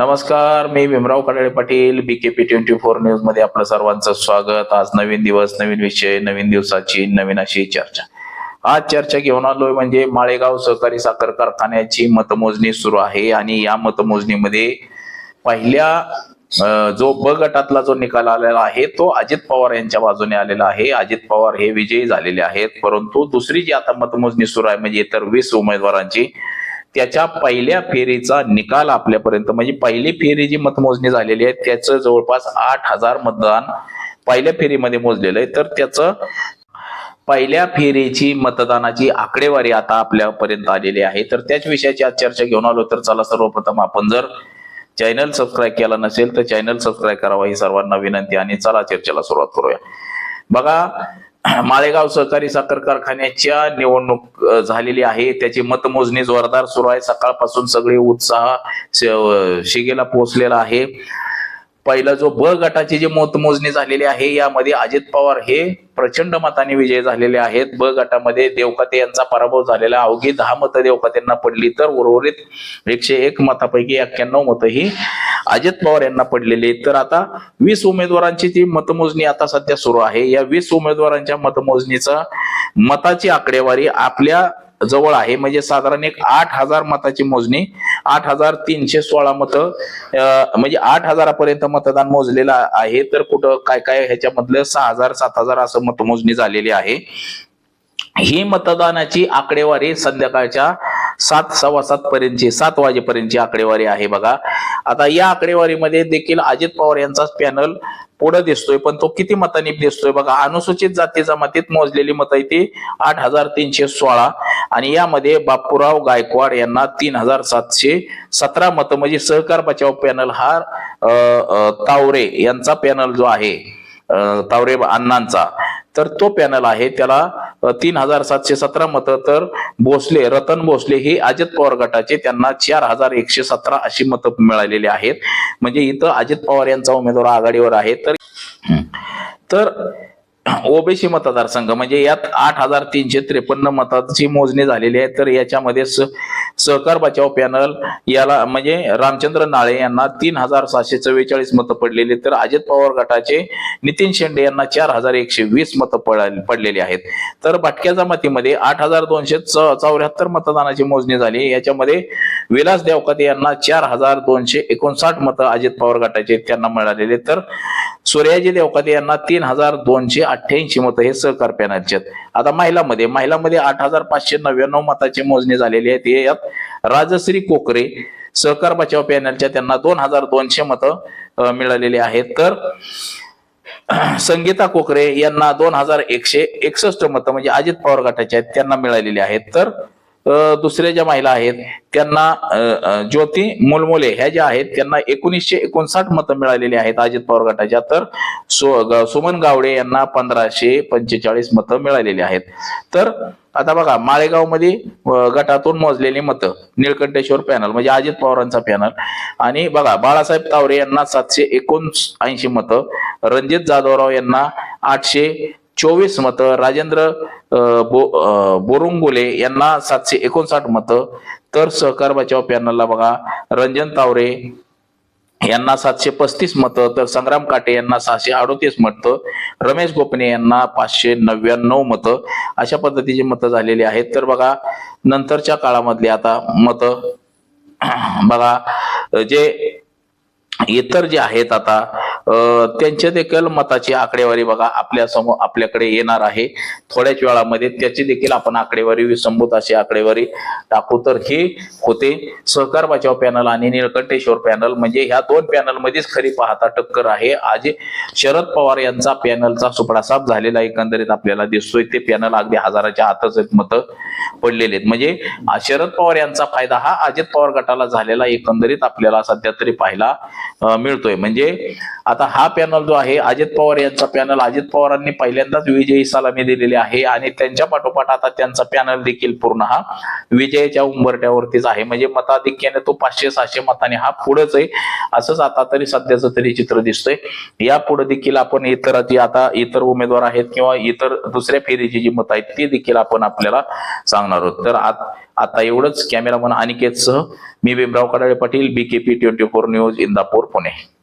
नमस्कार मी Bhimrao Kadale Patil B KP twenty four न्यूजमध्ये आपलं सर्वांचं स्वागत. आज नवीन दिवस नवीन विषय नवीन दिवसाची नवीन अशी चर्चा. आज चर्चा घेऊन आलोय म्हणजे माळेगाव सहकारी साखर कारखान्याची मतमोजणी सुरू आहे आणि या मतमोजणीमध्ये पहिल्या जो ब गटातला जो निकाल आलेला आहे तो अजित पवार यांच्या बाजूने आलेला आहे. अजित पवार हे विजयी झालेले आहेत परंतु दुसरी जी आता मतमोजणी सुरू आहे म्हणजे इतर वीस उमेदवारांची त्याच्या पहिल्या फेरीचा निकाल आपल्यापर्यंत म्हणजे पहिली फेरी जी मतमोजणी झालेली आहे त्याचं जवळपास आठ हजार मतदान पहिल्या फेरीमध्ये मोजलेलं आहे. तर त्याचं पहिल्या फेरीची मतदानाची आकडेवारी आता आपल्यापर्यंत आलेली आहे. तर त्याच विषयाची आज चर्चा घेऊन आलो तर चला सर्वप्रथम आपण जर चॅनल सबस्क्राईब केला नसेल तर चॅनल सबस्क्राईब करावा ही सर्वांना विनंती आणि चला चर्चेला सुरुवात करूया. बघा माळेगाव सहकारी साखर कारखान्याच्या निवडणूक झालेली आहे. त्याची मतमोजणी जोरदार सुरू आहे. सकाळपासून सगळे उत्साह शिगेला पोहोचलेला आहे. पहिला जो ब गटाची जी मतमोजणी झालेली आहे यामध्ये अजित पवार हे प्रचंड मताने विजय झालेले आहेत. ब गटामध्ये देवकाते यांचा पराभव झालेला अवघी दहा मतं देवकातेंना पडली तर उर्वरित एकशे एक मतापैकी एक्क्याण्णव मतं ही अजित पवार यांना पडलेली तर आता वीस उमेदवारांची ती मतमोजणी आता सध्या सुरू आहे या वीस उमेदवारांच्या मतमोजणीचा मताची आकडेवारी आपल्या जवळ आहे. म्हणजे साधारण एक आठ हजार मताची मोजणी आठ हजार तीनशे सोळा मतं म्हणजे आठ हजारापर्यंत मतदान मोजलेलं आहे. तर कुठं काय काय ह्याच्यामधलं सहा हजार सात हजार असं मतमोजणी झालेली आहे. ही मतदानाची आकडेवारी संध्याकाळच्या सात सव्वा सात पर्यंतची सात वाजेपर्यंतची आकडेवारी आहे बघा. आता या आकडेवारीमध्ये देखील अजित पवार यांचाच पॅनल पुढे दिसतोय पण तो किती मतांनी दिसतोय बघा. अनुसूचित जाती जमातीत मोजलेली मतं आहे ती आठ हजार तीनशे सोळा. आणि यामध्ये बापूराव गायकवाड यांना तीन हजार सातशे सतरा मतं. म्हणजे सहकार बचाव पॅनल हा तावरे यांचा पॅनल जो आहे तावरे अण्णांचा. तर तो पॅनल आहे. त्याला तीन हजार सातशे सतरा मतं. तर भोसले रतन भोसले हे अजित पवार गटाचे त्यांना चार हजार एकशे सतरा अशी मतं मिळालेली आहेत. म्हणजे इथं अजित पवार यांचा उमेदवार आघाडीवर आहे. तर तर ओबीसी मतदारसंघ म्हणजे यात आठ हजार तीनशे त्रेपन्न मताची मोजणी झालेली आहे. तर याच्यामध्ये सहकार बचाव पॅनल याला म्हणजे रामचंद्र नाळे यांना तीन हजार सातशे चव्वेचाळीस मतं पडलेली तर अजित पवार गटाचे नितीन शेंडे यांना चार हजार एकशे वीस मतं पडलेली आहेत. तर भटक्या जमातीमध्ये आठ हजार दोनशे चौऱ्याहत्तर मतदानाची मोजणी झाली. याच्यामध्ये विलास देवकाते यांना चार हजार दोनशे एकोणसाठ मतं अजित पवार गटाचे त्यांना मिळालेले तर सूर्याजी देवकाते यांना तीन हजार दोनशे अठ्ठ्याऐंशी मतं हे सहकार पॅनलचे आहेत. आता महिलामध्ये महिलामध्ये आठ हजार पाचशे नव्याण्णव मताची मोजणी झालेली आहे. ते यात राजश्री कोकरे सहकार बचाव पॅनलच्या त्यांना दोन हजार दोनशे मतं मिळालेली आहेत. तर संगीता कोकरे यांना दोन हजार एकशे एकसष्ट मतं म्हणजे अजित पवार गटाचे आहेत त्यांना मिळालेली आहेत. तर दुसऱ्या ज्या महिला आहेत त्यांना ज्योती मुलमुले ह्या ज्या आहेत त्यांना एकोणीसशे एकोणसाठ मतं मिळालेली आहेत अजित पवार गटाच्या. तर सु सुमन गावडे यांना पंधराशे पंचेचाळीस मतं मिळालेली आहेत. तर आता बघा माळेगावमध्ये गटातून मोजलेली मतं निळकंठेश्वर पॅनल म्हणजे अजित पवारांचा पॅनल. आणि बघा बाळासाहेब तावरे यांना सातशे एकोणऐंशी मतं रणजित जाधवराव यांना आठशे चोवीस मतं राजेंद्र बो बोरुंगोले यांना सातशे एकोणसाठ मतं. तर सहकार बचाव पॅनलला बघा रंजन तावरे यांना सातशे पस्तीस मतं तर संग्राम काटे यांना सहाशे अडोतीस मतं रमेश गोपने यांना पाचशे नव्याण्णव मतं. अशा पद्धतीची मतं झालेली आहेत. तर बघा नंतरच्या काळामधली आता मतं बघा जे इतर जे आहेत आता त्यांच्या त्यांचे देखील मताची आकडेवारी बघा आपल्यासमोर आपल्याकडे येणार आहे. थोड्याच वेळामध्ये त्याची देखील आपण आकडेवारी विसंभूत अशी आकडेवारी टाकू. तर हे होते सहकार बचाव पॅनल आणि निळकंठेश्वर पॅनल. म्हणजे ह्या दोन पॅनल मध्येच खरी पाहता टक्कर आहे. आज शरद पवार यांचा पॅनलचा सुपडासाप झालेला एकंदरीत आपल्याला दिसतोय. ते पॅनल अगदी हजाराच्या आतच आहेत मतं. पडलेले आहेत. म्हणजे शरद पवार यांचा फायदा हा अजित पवार गटाला झालेला एकंदरीत आपल्याला सध्या तरी पाहायला मिळतोय. म्हणजे आता हा पॅनल जो आहे अजित पवार यांचा पॅनल अजित पवारांनी पहिल्यांदाच विजयी सलामी दिलेली आहे आणि त्यांच्या पाठोपाठ आता त्यांचा पॅनल देखील पूर्ण हा विजयाच्या उंबरट्यावरतीच आहे. म्हणजे मताधिक्याने तो पाचशे सहाशे मताने हा पुढेच आहे. असंच आता तरी सध्याचं तरी चित्र दिसतंय. या पुढे देखील आपण इतर आता इतर उमेदवार आहेत किंवा इतर दुसऱ्या फेरीची जी मतं आहेत ती देखील आपण आपल्याला सांगणार पाहणार आहोत तर आत- आता एवढंच. कॅमेरामन अनिकेतसह मी Bhimrao Kadale Patil BKP twenty four news Indapur Pune.